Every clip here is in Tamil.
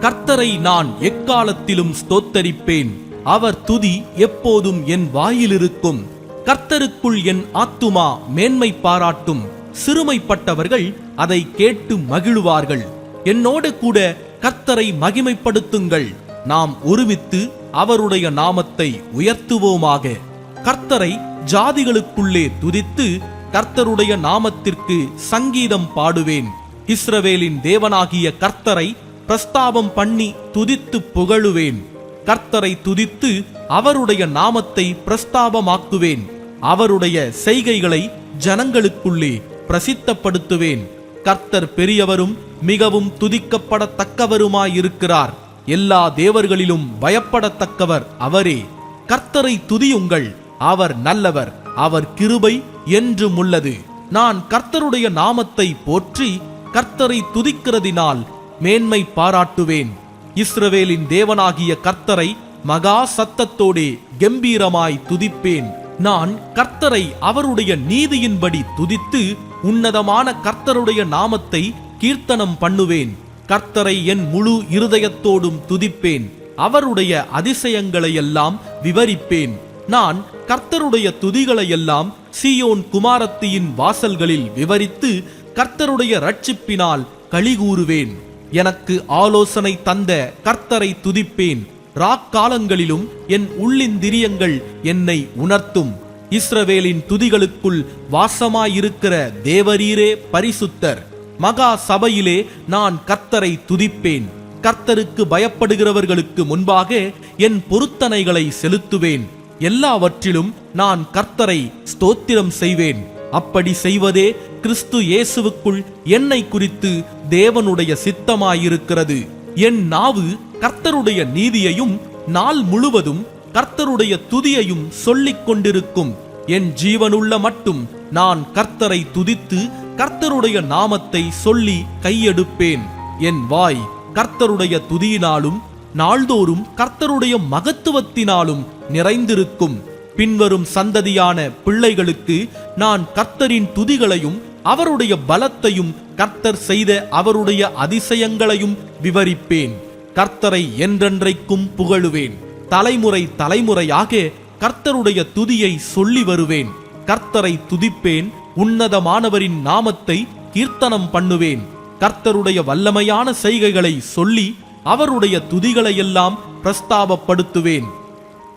கர்த்தரை நான் எக்காலத்திலும் ஸ்தோத்தரிப்பேன். அவர் துதி எப்போதும் என் வாயிலிருக்கும். கர்த்தருக்குள் என் ஆத்துமா மேன்மை பாராட்டும். சிறுமைப்பட்டவர்கள் அதை கேட்டு மகிழுவார்கள். என்னோடு கூட கர்த்தரை மகிமைப்படுத்துங்கள். நாம் ஒருமித்து அவருடைய நாமத்தை உயர்த்துவோமாக. கர்த்தரை ஜாதிகளுக்குள்ளே துதித்து கர்த்தருடைய நாமத்திற்கு சங்கீதம் பாடுவேன். இஸ்ரவேலின் தேவனாகிய கர்த்தரை பிரஸ்தாபம் பண்ணி துதித்து புகழுவேன். கர்த்தரை துதித்து அவருடைய நாமத்தை பிரஸ்தாபமாக்குவேன். அவருடைய செய்கைகளை ஜனங்களுக்குள்ளே பிரசித்தப்படுத்துவேன். கர்த்தர் பெரியவரும் மிகவும் துதிக்கப்படத்தக்கவருமாயிருக்கிறார். எல்லா தேவர்களிலும் பயப்படத்தக்கவர் அவரே. கர்த்தரை துதியுங்கள். அவர் நல்லவர். அவர் கிருபை என்றும் உள்ளது. நான் கர்த்தருடைய நாமத்தை போற்றி கர்த்தரை துதிக்கிறதினால் மேன்மை பாராட்டுவேன். இஸ்ரவேலின் தேவனாகிய கர்த்தரை மகா சத்தத்தோடே கம்பீரமாய் துதிப்பேன். நான் கர்த்தரை அவருடைய நீதியின்படி துதித்து உன்னதமான கர்த்தருடைய நாமத்தை கீர்த்தனம் பண்ணுவேன். கர்த்தரை என் முழு இருதயத்தோடும் துதிப்பேன். அவருடைய அதிசயங்களையெல்லாம் விவரிப்பேன். நான் கர்த்தருடைய துதிகளையெல்லாம் சீயோன் குமாரத்தியின் வாசல்களில் விவரித்து கர்த்தருடைய ரட்சிப்பினால் கழிகூறுவேன். எனக்கு ஆலோசனை தந்த கர்த்தரை துதிப்பேன். ராக்காலங்களிலும் என் உள்ளிந்திரியங்கள் என்னை உணர்த்தும். இஸ்ரவேலின் துதிகளுக்குள் வாசமாயிருக்கிற தேவரீரே பரிசுத்தர். மகா சபையிலே நான் கர்த்தரை துதிப்பேன். கர்த்தருக்கு பயப்படுகிறவர்களுக்கு முன்பாக என் பொருத்தனைகளை செலுத்துவேன். எல்லாவற்றிலும் நான் கர்த்தரை ஸ்தோத்திரம் செய்வேன். அப்படி செய்வதே கிறிஸ்து இயேசுவுக்குள் என்னை குறித்து தேவனுடைய சித்தமாயிருக்கிறது. என் நாவு கர்த்தருடைய நீதியையும் நாள் முழுவதும் கர்த்தருடைய துதியையும் சொல்லிக் கொண்டிருக்கும். என் ஜீவனுள்ள மட்டும் நான் கர்த்தரை துதித்து கர்த்தருடைய நாமத்தை சொல்லி கையெடுப்பேன். என் வாய் கர்த்தருடைய துதியினாலும் நாள்தோறும் கர்த்தருடைய மகத்துவத்தினாலும் நிறைந்திருக்கும். பின்வரும் சந்ததியான பிள்ளைகளுக்கு நான் கர்த்தரின் துதிகளையும் அவருடைய பலத்தையும் கர்த்தர் செய்த அவருடைய அதிசயங்களையும் விவரிப்பேன். கர்த்தரை என்றென்றைக்கும் புகழுவேன். தலைமுறை தலைமுறையாக கர்த்தருடைய துதியை சொல்லி வருவேன். கர்த்தரை துதிப்பேன். உன்னதமானவரின் நாமத்தை கீர்த்தனம் பண்ணுவேன். கர்த்தருடைய வல்லமையான செய்கைகளை சொல்லி அவருடைய துதிகளையெல்லாம் பிரஸ்தாபப்படுத்துவேன்.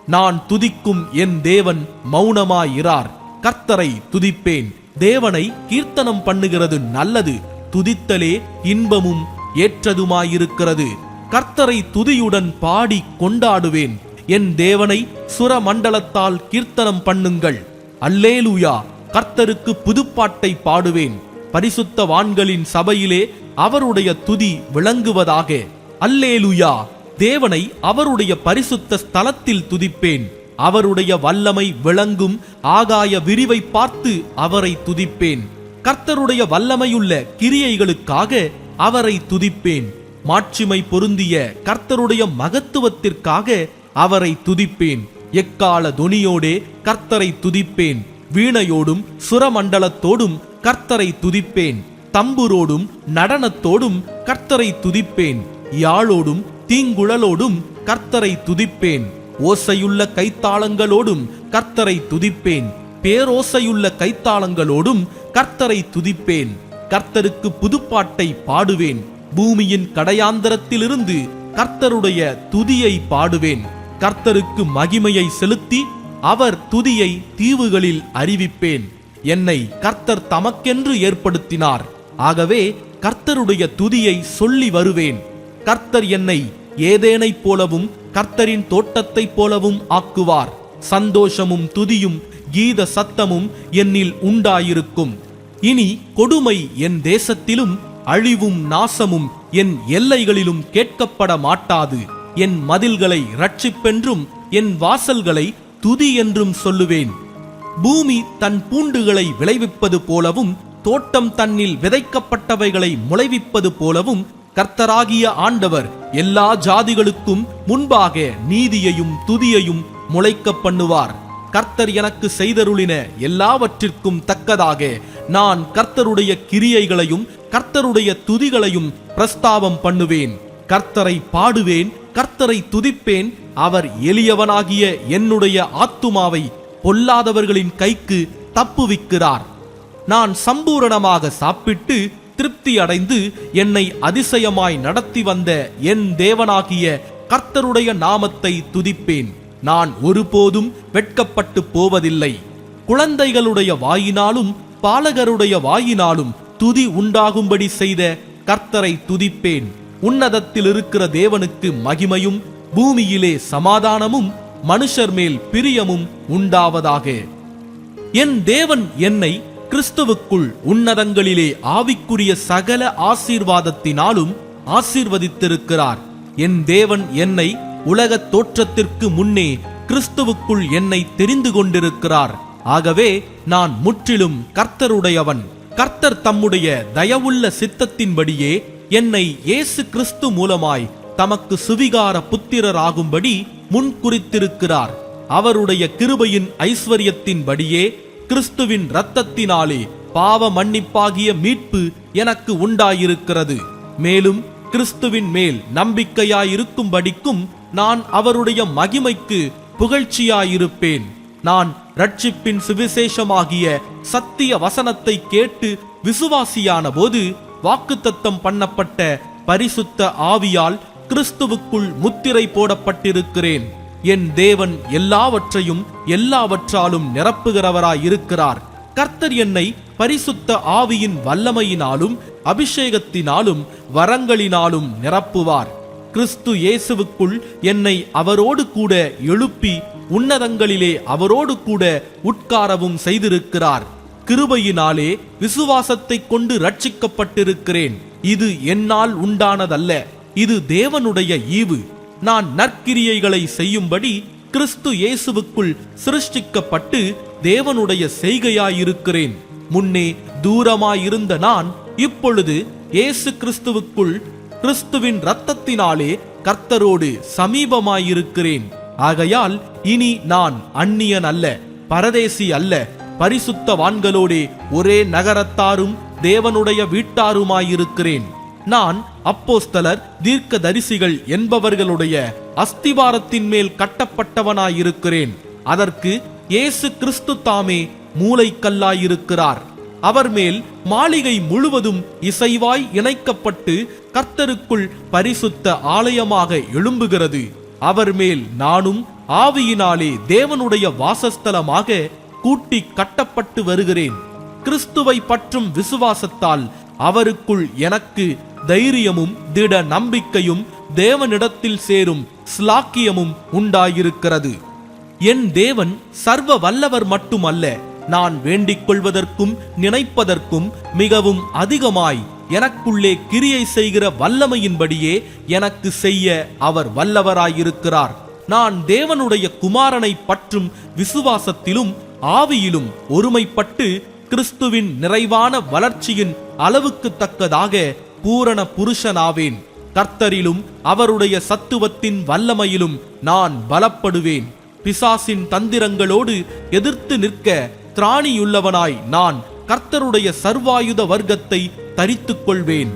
நான் துதிக்கும் என் தேவன் மௌனமாயிரார். கர்த்தரை துதிப்பேன். தேவனை கீர்த்தனம் பண்ணுகிறது நல்லது துதித்தலே இன்பமும் ஏற்றதுமாயிருக்கிறது. கர்த்தரை துதியுடன் பாடி கொண்டாடுவேன். என் தேவனை சுரமண்டலத்தால் கீர்த்தனம் பண்ணுங்கள். அல்லேலூயா! கர்த்தருக்கு புதுப்பாட்டை பாடுவேன். பரிசுத்த வான்களின் சபையிலே அவருடைய துதி விளங்குவதாக. அல்லேலுயா! தேவனை அவருடைய பரிசுத்த ஸ்தலத்தில் துதிப்பேன். அவருடைய வல்லமை விளங்கும் ஆகாய விரிவை பார்த்து அவரை துதிப்பேன். கர்த்தருடைய வல்லமையுள்ள கிரியைகளுக்காக அவரை துதிப்பேன். மாட்சிமை பொருந்திய கர்த்தருடைய மகத்துவத்திற்காக அவரை துதிப்பேன். எக்கால துணியோடே கர்த்தரை துதிப்பேன். வீணையோடும் சுரமண்டலத்தோடும் கர்த்தரை துதிப்பேன். தம்புரோடும் நடனத்தோடும் கர்த்தரை துதிப்பேன். யாழோடும் தீங்குழலோடும் கர்த்தரை துதிப்பேன். ஓசையுள்ள கைத்தாளங்களோடும் கர்த்தரை துதிப்பேன். பேரோசையுள்ள கைத்தாளங்களோடும் கர்த்தரை துதிப்பேன். கர்த்தருக்கு புதுப்பாட்டை பாடுவேன். பூமியின் கடையாந்தரத்திலிருந்து கர்த்தருடைய துதியை பாடுவேன். கர்த்தருக்கு மகிமையை செலுத்தி அவர் துதியை தீவுகளில் அறிவிப்பேன். என்னை கர்த்தர் தமக்கென்று ஏற்படுத்தினார். ஆகவே கர்த்தருடைய துதியை சொல்லி வருவேன். கர்த்தர் என்னை ஏதேனைப் போலவும் கர்த்தரின் தோட்டத்தைப் போலவும் ஆக்குவார். சந்தோஷமும் துதியும் கீத சத்தமும் என்னில் உண்டாயிருக்கும். இனி கொடுமை என் தேசத்திலும் அழிவும் நாசமும் என் எல்லைகளிலும் கேட்கப்பட மாட்டாது. என் மதில்களை ரட்சிப்பென்றும் என் வாசல்களை துதி என்றும் சொல்லுவேன். பூமி தன் பூண்டுகளை விளைவிப்பது போலவும் தோட்டம் தன்னில் விதைக்கப்பட்டவைகளை முளைவிப்பது போலவும் கர்த்தராகிய ஆண்டவர் எல்லா ஜாதிகளுக்கும் முன்பாக நீதியையும் துதியையும் முளைக்க பண்ணுவார். கர்த்தர் எனக்கு செய்தருளின எல்லாவற்றிற்கும் தக்கதாக நான் கர்த்தருடைய கிரியைகளையும் கர்த்தருடைய துதிகளையும் பிரஸ்தாபம் பண்ணுவேன். கர்த்தரை பாடுவேன் கர்த்தரை துதிப்பேன். அவர் எளியவனாகிய என்னுடைய ஆத்துமாவை பொல்லாதவர்களின் கைக்கு தப்புவிக்கிறார். நான் சம்பூரணமாக சாப்பிட்டு திருப்தி அடைந்து என்னை அதிசயமாய் நடத்தி வந்த என் தேவனாகிய கர்த்தருடைய நாமத்தை துதிப்பேன். நான் ஒருபோதும் வெட்கப்பட்டு போவதில்லை. குழந்தைகளுடைய வாயினாலும் பாலகருடைய வாயினாலும் துதி உண்டாகும்படி செய்த கர்த்தரை துதிப்பேன். உன்னதத்தில் இருக்கிற தேவனுக்கு மகிமையும் பூமியிலே சமாதானமும் மனுஷர் மேல் பிரியமும் உண்டாவதாக. என் தேவன் என்னை கிறிஸ்துவுக்குள் உன்னதங்களிலே ஆவிக்குரிய சகல ஆசீர்வாதத்தினாலும் ஆசீர்வதித்திருக்கிறார். என் தேவன் என்னை உலகத் தோற்றத்திற்கு முன்னே கிறிஸ்துவுக்குள் என்னை தெரிந்து கொண்டிருக்கிறார். ஆகவே நான் முற்றிலும் கர்த்தருடையவன். கர்த்தர் தம்முடைய தயவுள்ள சித்தத்தின்படியே என்னை இயேசு கிறிஸ்து மூலமாய் தமக்கு சுவிகார புத்திரராகும்படி முன்குறித்திருக்கிறார். அவருடைய கிருபையின் ஐஸ்வர்யத்தின்படியே கிறிஸ்துவின் இரத்தத்தினாலே பாவ மன்னிப்பாகிய மீட்பு எனக்கு உண்டாயிருக்கிறது. மேலும் கிறிஸ்துவின் மேல் நம்பிக்கையாயிருக்கும்படிக்கும் நான் அவருடைய மகிமைக்கு புகழ்ச்சியாயிருப்பேன். நான் ரட்சிப்பின் சுவிசேஷமாகிய சத்திய வசனத்தை கேட்டு விசுவாசியான போது வாக்குத்தத்தம் பண்ணப்பட்ட பரிசுத்த ஆவியால் கிறிஸ்துவுக்குள் முத்திரை போடப்பட்டிருக்கிறேன். என் தேவன் எல்லாவற்றையும் எல்லாவற்றாலும் நிரப்புகிறவராயிருக்கிறார். கர்த்தர் என்னை பரிசுத்த ஆவியின் வல்லமையினாலும் அபிஷேகத்தினாலும் வரங்களினாலும் நிரப்புவார். கிறிஸ்து இயேசுவுக்குள் என்னை அவரோடு கூட எழுப்பி உன்னதங்களிலே அவரோடு கூட உட்காரவும் செய்திருக்கிறார். கிருபையினாலே விசுவாசத்தை கொண்டு ரட்சிக்கப்பட்டிருக்கிறேன் இது என்னால் உண்டானதல்ல. இது தேவனுடைய ஈவு. நான் நற்கிரியைகளை செய்யும்படி கிறிஸ்து இயேசுவுக்குள் சிருஷ்டிக்கப்பட்டு தேவனுடைய செய்கையாயிருக்கிறேன். முன்னே தூரமாயிருந்த நான் இப்பொழுது இயேசு கிறிஸ்துவுக்குள் கிறிஸ்துவின் இரத்தத்தினாலே கர்த்தரோடு சமீபமாயிருக்கிறேன். ஆகையால் இனி நான் அந்நியன் அல்ல பரதேசி அல்ல பரிசுத்தவான்களோடே ஒரே நகரத்தாரும் தேவனுடைய வீட்டாருமாயிருக்கிறேன். நான் அப்போஸ்தலர் தீர்க்க தரிசிகள் என்பவர்களுடைய அஸ்திவாரத்தின் மேல் கட்டப்பட்டவனாயிருக்கிறேன். அதற்கு இயேசு கிறிஸ்து தாமே மூளைக்கல்லாயிருக்கிறார் அவர் மேல் மாளிகை முழுவதும் இசைவாய் இணைக்கப்பட்டு கர்த்தருக்குள் பரிசுத்த ஆலயமாக எழும்புகிறது. அவர் மேல் நானும் ஆவியினாலே தேவனுடைய வாசஸ்தலமாக கூட்டி கட்டப்பட்டு வருகிறேன். கிறிஸ்துவை பற்றும் விசுவாசத்தால் அவருக்குள் எனக்கு தைரியமும் திட நம்பிக்கையும் தேவனிடத்தில் சேரும் ஸ்லாக்கியமும் உண்டாயிருக்கிறது. என் தேவன் சர்வ வல்லவர் மட்டுமல்ல நான் வேண்டிக் கொள்வதற்கும் நினைப்பதற்கும் மிகவும் அதிகமாய் எனக்குள்ளே கிரியை செய்கிற வல்லமையின்படியே எனக்கு செய்ய அவர் வல்லவராயிருக்கிறார். நான் தேவனுடைய குமாரனை பற்றும் விசுவாசத்திலும் ஆவியிலும் ஒருமைப்பட்டு கிறிஸ்துவின் நிறைவான வளர்ச்சியின் அளவுக்கு தக்கதாக பூரண புருஷனாவேன். கர்த்தரிலும் அவருடைய சத்துவத்தின் வல்லமையிலும் நான் பலப்படுவேன். பிசாசின் தந்திரங்களோடு எதிர்த்து நிற்க திராணியுள்ளவனாய் நான் கர்த்தருடைய சர்வாயுத வர்க்கத்தை தரித்துக் கொள்வேன்